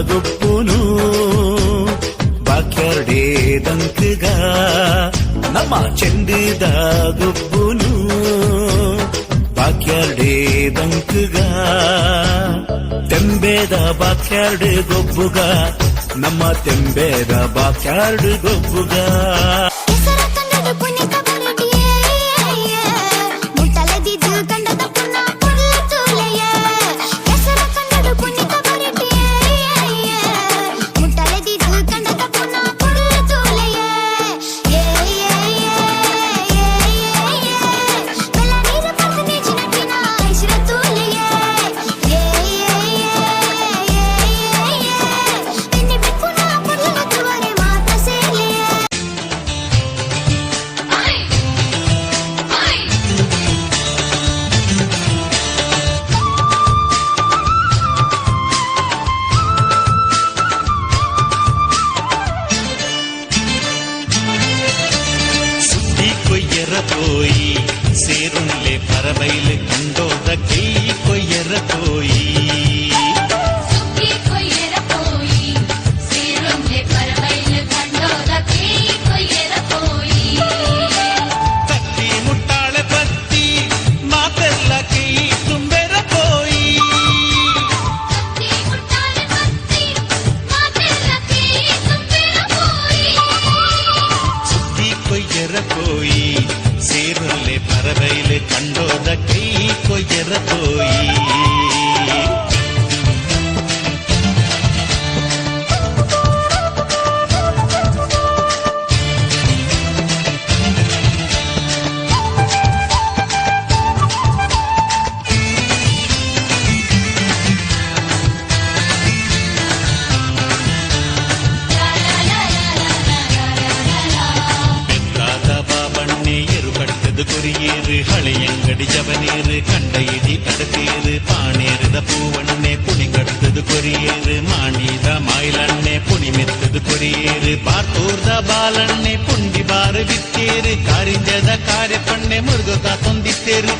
ಚೆಂಡುದ ಗೊಬ್ಬುನು ಬಾಕ್ಯಾರ್ಡೇ ದಂಕಗ ನಮ್ಮ ಚೆಂಡುದ ಗೊಬ್ಬುನು ಬಾಕ್ಯಾರ್ಡೇ ದಂಕಗ ತೆಂಬೇದ ಬಾಕ್ಯಾರ್ಡ್ ಗೊಬ್ಬುಗ ನಮ್ಮ ತೆಂಬೇದ ಬಾಕ್ಯಾರ್ಡ್ ಗೊಬ್ಬುಗ കൊയ്യറപ്പോയി സേറുള്ളിലെ പറവയിലെ കണ്ടോത കൈ കൊയ്യറപ്പോയി പോയി பறவையில் கண்டோத கை பொறியேறு ஹளையங்கடி ஜவனேறு கண்ட இடி கடத்தேறு பானேறுத பூவண்ணே புனி கடத்தது கொரியேறு மாணித மாயிலண்ணே புனி மெத்தது கொரியேறு பார்த்தோர்த பாலண்ணே புண்டி பாரு வித்தேறு காரிஞ்சத காரிய பண்ணே முருகதா தொந்தித்தேரு